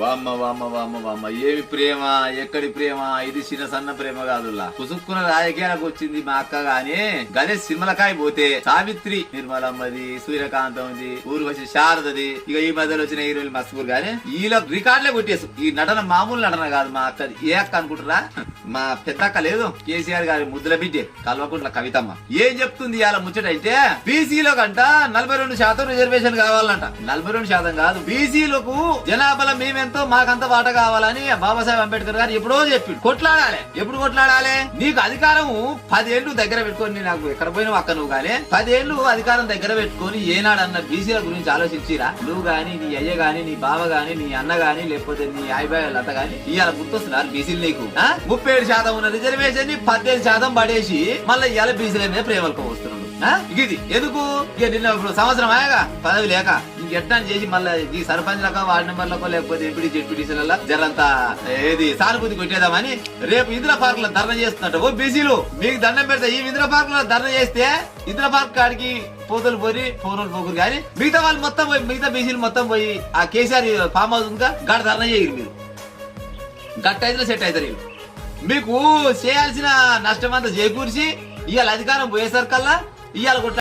వామ్మ వామ్మ వామ్మ వామ్మ. ఏమి ప్రేమ? ఎక్కడి ప్రేమ? ఇది చిన్న సన్న ప్రేమ కాదుల్లా. కుసుక్కున రాజకీయాలకు వచ్చింది మా అక్క గాని గదే సిమలకాయ పోతే సావిత్రి నిర్మలమ్మది సూర్యకాంతంది ఊర్వశి శారదది ఇక ఈ మధ్యలో వచ్చిన హీరోయిన్ మస్తుకూరు గాని వీళ్ళ రికార్డులే కొట్టేసు ఈ నటన మామూలు నటన కాదు మా అక్కది. ఏ అక్క అనుకుంటారా మా పెద్దక్క లేదు. కేసీఆర్ గారి ముద్దుల బిడ్డే కల్వకుంట్ల కవితమ్మ. ఏం చెప్తుంది ఇవాళ ముచ్చట అయితే? బీసీలో కంట నలభై రెండు శాతం రిజర్వేషన్ కావాలంట. నలభై రెండు శాతం కాదు. బీసీలకు మేమే ఎంతో మాకంత వాట కావాలని బాబాసాహెబ్ అంబేద్కర్ గారు ఎప్పుడో చెప్పి కొట్లాడాలి. ఎప్పుడు కొట్లాడాలి? నీకు అధికారం పదేళ్ళు దగ్గర పెట్టుకొని నాకు ఎక్కడ పోయినావు అక్క నువ్వు కానీ పదేళ్ళు అధికారం దగ్గర పెట్టుకొని ఏనాడన్న బీసీల గురించి ఆలోచించిరా? నువ్వు గాని నీ అయ్య గాని నీ బావ గాని నీ అన్న గాని లేకపోతే నీ ఆయిబాయి లత గాని ఇవాళ గుర్తొస్తున్నారు బీసీలు నీకు? ముప్పై ఏడు శాతం ఉన్న రిజర్వేషన్ని పద్దెనిమిది శాతం పడేసి మళ్ళీ ఇవాళ బీసీల మీద ప్రేమలకు వస్తున్నాడు. ఇది ఎందుకు? ఇక నిన్న ఇప్పుడు సంవత్సరం ఆయగా పదవి లేక. ఎట్లా చేసి మళ్ళీ ఈ సర్పంచ్ లక వార్డు మెంబర్లకో లేకపోతే ఎంపీడీ జెడ్పీటీసీల జరంత ఏది సానుభూతి కొట్టేదామని రేపు ఇందిరా పార్క్లో ధర్నా చేస్తున్నట్టు. ఓ బీసీలు మీకు దండం పెడతా. ఈ ఇందిరా పార్క్లో ధర్నా చేస్తే ఇందిరా పార్క్ కాడికి పోతలు పోయి ఫోన్లు పోకురు కానీ మిగతా వాళ్ళు మొత్తం పోయి మిగతా బీసీలు మొత్తం పోయి ఆ కేసీఆర్ ఫామ్ హౌస్ ఇంకా గడ ధర్నా చేయరు మీరు. గట్ట అయితే సెట్ అవుతారు మీకు చేయాల్సిన నష్టం అంతా చేకూర్చి ఇవాళ అధికారం పోయేసరికల్లా ఇవాళ కొట్ల